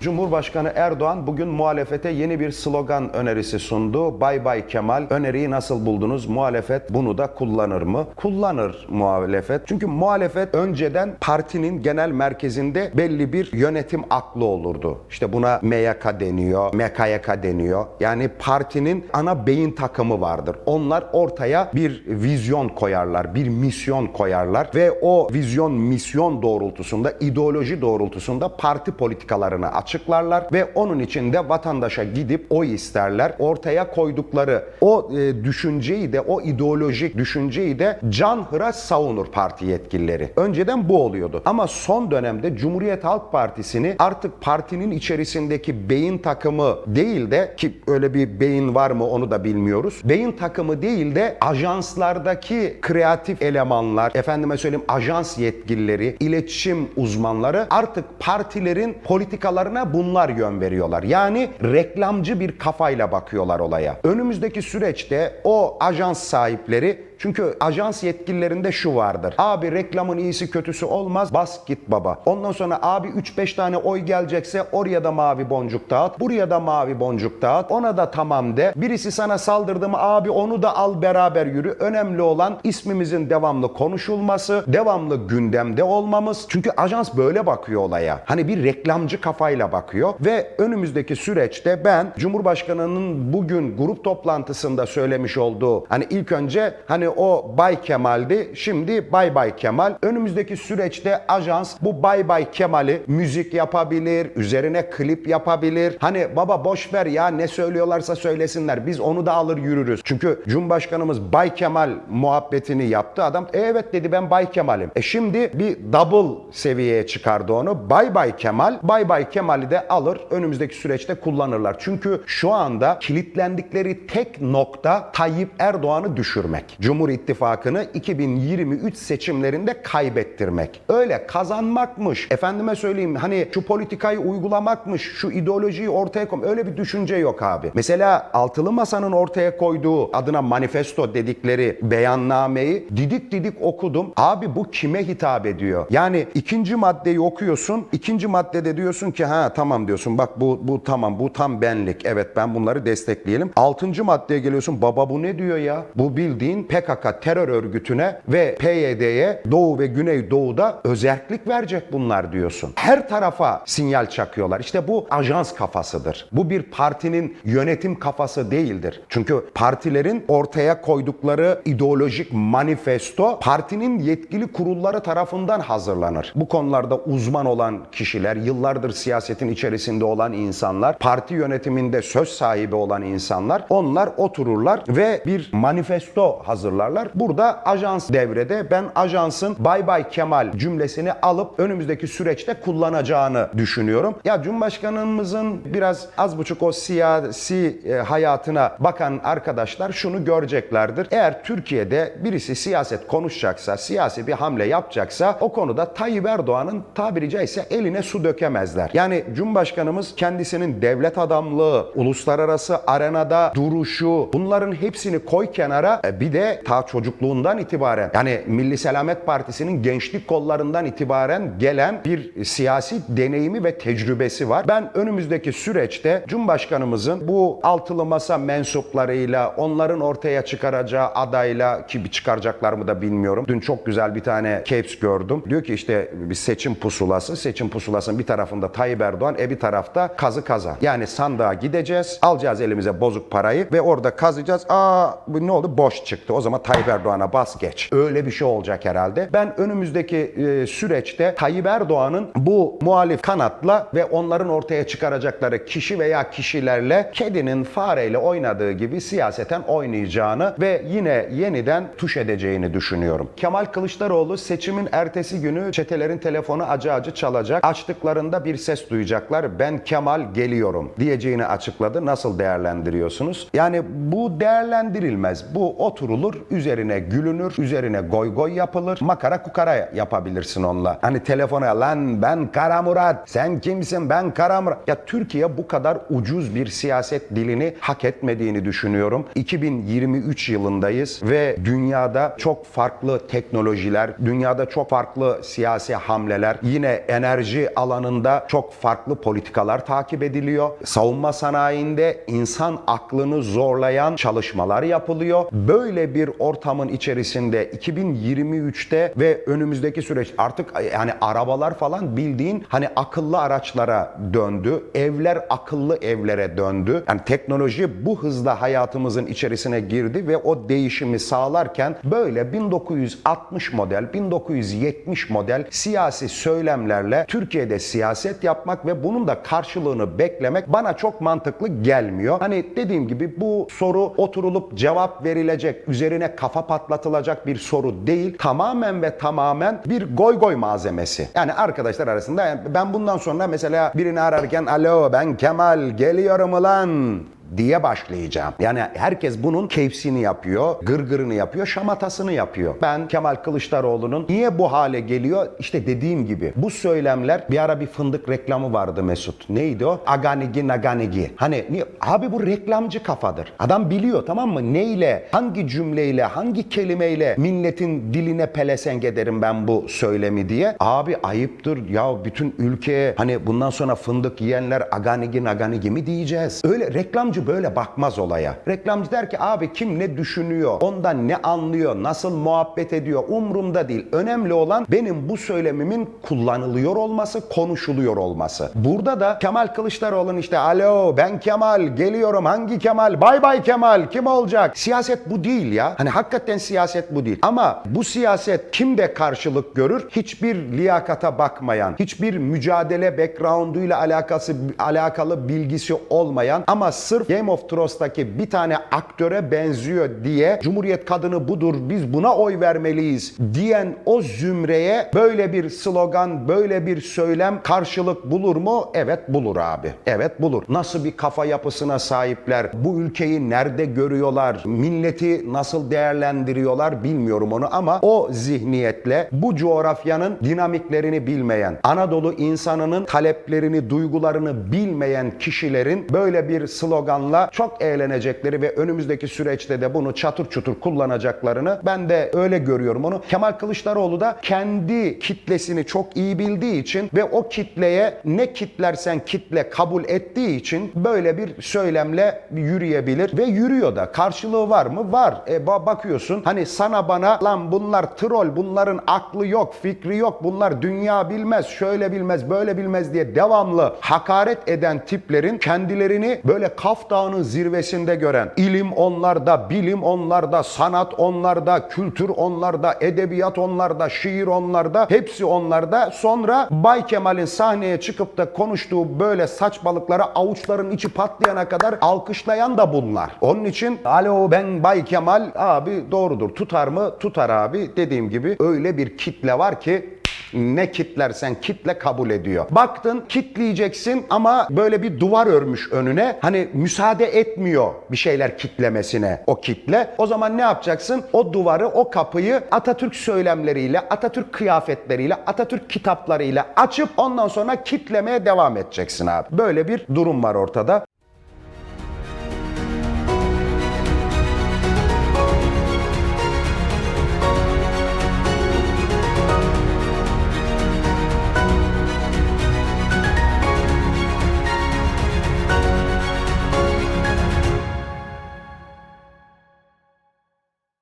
Cumhurbaşkanı Erdoğan bugün muhalefete yeni bir slogan önerisi sundu. Bay Bay Kemal. Öneriyi nasıl buldunuz? Muhalefet bunu da kullanır mı? Kullanır muhalefet. Çünkü muhalefet önceden partinin genel merkezinde belli bir yönetim aklı olurdu. İşte buna MYK deniyor, MKYK deniyor. Yani partinin ana beyin takımı vardır. Onlar ortaya bir vizyon koyarlar, bir misyon koyarlar ve o vizyon, misyon doğrultusunda, ideoloji doğrultusunda parti politikalarını açıklarlar ve onun için de vatandaşa gidip oy isterler. Ortaya koydukları o e, düşünceyi de, o ideolojik düşünceyi de canhıra savunur parti yetkilileri. Önceden bu oluyordu. Ama son dönemde Cumhuriyet Halk Partisi'ni artık partinin içerisindeki beyin takımı değil de ki öyle bir beyin var mı onu da bilmiyoruz. Beyin takımı değil de ajanslardaki kreatif elemanlar, efendime söyleyeyim ajans yetkilileri, iletişim uzmanları artık partilerin politikalarına bunlar yön veriyorlar. Yani reklamcı bir kafayla bakıyorlar olaya. Önümüzdeki süreçte o ajans sahipleri çünkü ajans yetkililerinde şu vardır. Abi reklamın iyisi kötüsü olmaz. Bas git baba. Ondan sonra abi 3-5 tane oy gelecekse oraya da mavi boncuk dağıt. Buraya da mavi boncuk dağıt. Ona da tamam de. Birisi sana saldırdı mı abi onu da al beraber yürü. Önemli olan ismimizin devamlı konuşulması, devamlı gündemde olmamız. Çünkü ajans böyle bakıyor olaya. Hani bir reklamcı kafayla bakıyor ve önümüzdeki süreçte ben Cumhurbaşkanı'nın bugün grup toplantısında söylemiş olduğu hani ilk önce hani o Bay Kemal'di. Şimdi Bay Bay Kemal. Önümüzdeki süreçte ajans bu Bay Bay Kemal'i müzik yapabilir, üzerine klip yapabilir. Hani baba boş ver ya ne söylüyorlarsa söylesinler. Biz onu da alır yürürüz. Çünkü Cumhurbaşkanımız Bay Kemal muhabbetini yaptı. Adam "E, evet dedi ben Bay Kemal'im. E şimdi bir double seviyeye çıkardı onu. Bay Bay Kemal, Bay Bay Kemal'i de alır önümüzdeki süreçte kullanırlar. Çünkü şu anda kilitlendikleri tek nokta Tayyip Erdoğan'ı düşürmek. Cumhur İttifakı'nı 2023 seçimlerinde kaybettirmek. Öyle kazanmakmış. Efendime söyleyeyim hani şu politikayı uygulamakmış, şu ideolojiyi ortaya koy. Öyle bir düşünce yok abi. Mesela Altılı Masa'nın ortaya koyduğu adına manifesto dedikleri beyannameyi didik didik okudum. Abi bu kime hitap ediyor? Yani ikinci maddeyi okuyorsun. ikinci maddede diyorsun ki ha tamam diyorsun. Bak bu bu tamam bu tam benlik. Evet ben bunları destekleyelim. Altıncı maddeye geliyorsun. Baba bu ne diyor ya? Bu bildiğin PKK terör örgütüne ve PYD'ye Doğu ve Güneydoğu'da özellik verecek bunlar diyorsun. Her tarafa sinyal çakıyorlar. İşte bu ajans kafasıdır. Bu bir partinin yönetim kafası değildir. Çünkü partilerin ortaya koydukları ideolojik manifesto partinin yetkili kurulları tarafından hazırlanır. Bu konularda uzman olan kişiler, yıllardır siyasetin içerisinde olan insanlar, parti yönetiminde söz sahibi olan insanlar, onlar otururlar ve bir manifesto hazırlarlar. Burada ajans devrede. Ben ajansın Bay Bay Kemal cümlesini alıp önümüzdeki süreçte kullanacağını düşünüyorum. Ya Cumhurbaşkanımızın biraz az buçuk o siyasi e, hayatına bakan arkadaşlar şunu göreceklerdir. Eğer Türkiye'de birisi siyaset konuşacaksa, siyasi bir hamle yapacaksa o konuda Tayyip Erdoğan'ın tabiri caizse eline su dökemezler. Yani Cumhurbaşkanımız kendisinin devlet adamlığı, uluslararası arenada duruşu bunların hepsini koy kenara E, bir de ta çocukluğundan itibaren yani Milli Selamet Partisi'nin gençlik kollarından itibaren gelen bir siyasi deneyimi ve tecrübesi var. Ben önümüzdeki süreçte Cumhurbaşkanımızın bu altılı masa mensuplarıyla onların ortaya çıkaracağı adayla ki çıkaracaklar mı da bilmiyorum. Dün çok güzel bir tane caps gördüm. Diyor ki işte bir seçim pusulası. Seçim pusulasının bir tarafında Tayyip Erdoğan, e bir tarafta kazı kaza. Yani sandığa gideceğiz, alacağız elimize bozuk parayı ve orada kazacağız. Aa bu ne oldu? Boş çıktı. O zaman Tayyip Erdoğan'a bas geç. Öyle bir şey olacak herhalde. Ben önümüzdeki e, süreçte Tayyip Erdoğan'ın bu muhalif kanatla ve onların ortaya çıkaracakları kişi veya kişilerle kedinin fareyle oynadığı gibi siyaseten oynayacağını ve yine yeniden tuş edeceğini düşünüyorum. Kemal Kılıçdaroğlu seçimin ertesi günü çetelerin telefonu acı acı çalacak. Açtıklarında bir ses duyacaklar. Ben Kemal geliyorum diyeceğini açıkladı. Nasıl değerlendiriyorsunuz? Yani bu değerlendirilmez. Bu oturulur üzerine gülünür, üzerine goy goy yapılır. Makara kukara yapabilirsin onunla. Hani telefona lan ben Kara Murat, sen kimsin ben Kara Murat. Ya Türkiye bu kadar ucuz bir siyaset dilini hak etmediğini düşünüyorum. 2023 yılındayız ve dünyada çok farklı teknolojiler, dünyada çok farklı siyasi hamleler, yine enerji alanında çok farklı politikalar takip ediliyor. Savunma sanayinde insan aklını zorlayan çalışmalar yapılıyor. Böyle bir ortamın içerisinde 2023'te ve önümüzdeki süreç artık yani arabalar falan bildiğin hani akıllı araçlara döndü. Evler akıllı evlere döndü. Yani teknoloji bu hızla hayatımızın içerisine girdi ve o değişimi sağlarken böyle 1960 model, 1970 model siyasi söylemlerle Türkiye'de siyaset yapmak ve bunun da karşılığını beklemek bana çok mantıklı gelmiyor. Hani dediğim gibi bu soru oturulup cevap verilecek, üzerine kafa patlatılacak bir soru değil. Tamamen ve tamamen bir goy goy malzemesi. Yani arkadaşlar arasında yani ben bundan sonra mesela birini ararken alo ben Kemal geliyorum ulan diye başlayacağım. Yani herkes bunun keyfini yapıyor, gırgırını yapıyor, şamatasını yapıyor. Ben Kemal Kılıçdaroğlu'nun niye bu hale geliyor? İşte dediğim gibi bu söylemler bir ara bir fındık reklamı vardı Mesut. Neydi o? Aganigi naganigi. Hani niye? abi bu reklamcı kafadır. Adam biliyor tamam mı? Neyle, hangi cümleyle, hangi kelimeyle milletin diline pelesenk ederim ben bu söylemi diye. Abi ayıptır ya bütün ülkeye hani bundan sonra fındık yiyenler aganigi naganigi mi diyeceğiz? Öyle reklamcı böyle bakmaz olaya. Reklamcı der ki abi kim ne düşünüyor, ondan ne anlıyor, nasıl muhabbet ediyor umrumda değil. Önemli olan benim bu söylemimin kullanılıyor olması, konuşuluyor olması. Burada da Kemal Kılıçdaroğlu'nun işte alo ben Kemal geliyorum hangi Kemal bay bay Kemal kim olacak? Siyaset bu değil ya. Hani hakikaten siyaset bu değil. Ama bu siyaset kimde karşılık görür? Hiçbir liyakata bakmayan, hiçbir mücadele background'uyla alakası alakalı bilgisi olmayan ama sırf Game of Thrones'taki bir tane aktöre benziyor diye Cumhuriyet kadını budur biz buna oy vermeliyiz diyen o zümreye böyle bir slogan, böyle bir söylem karşılık bulur mu? Evet bulur abi. Evet bulur. Nasıl bir kafa yapısına sahipler? Bu ülkeyi nerede görüyorlar? Milleti nasıl değerlendiriyorlar bilmiyorum onu ama o zihniyetle bu coğrafyanın dinamiklerini bilmeyen, Anadolu insanının taleplerini, duygularını bilmeyen kişilerin böyle bir sloganla çok eğlenecekleri ve önümüzdeki süreçte de bunu çatır çutur kullanacaklarını ben de öyle görüyorum onu. Kemal Kılıçdaroğlu da kendi kitlesini çok iyi bildiği için ve o kitleye ne kitlersen kitle kabul ettiği için böyle bir söylemle yürüyebilir ve yürüyor da. Karşılığı var mı? Var. E ba- bakıyorsun hani sana bana lan bunlar troll, bunların aklı yok, fikri yok, bunlar dünya bilmez, şöyle bilmez, böyle bilmez diye devamlı hakaret eden tiplerin kendilerini böyle Kaf Dağı'nın zirvesinde gören, ilim onlarda, bilim onlarda, sanat onlarda, kültür onlarda, edebiyat onlarda, şiir onlarda, hepsi onlarda. Sonra Bay Kemal'in sahneye çıkıp da konuştuğu böyle saçmalıklara avuçların içi patlayana kadar alkışlayan da bunlar. Onun için alo ben Bay Kemal abi doğrudur tutar mı? Tutar abi. Dediğim gibi öyle bir kitle var ki ne kitlersen kitle kabul ediyor. Baktın kitleyeceksin ama böyle bir duvar örmüş önüne. Hani müsaade etmiyor bir şeyler kitlemesine o kitle. O zaman ne yapacaksın? O duvarı, o kapıyı Atatürk söylemleriyle, Atatürk kıyafetleriyle, Atatürk kitaplarıyla açıp ondan sonra kitlemeye devam edeceksin abi. Böyle bir durum var ortada.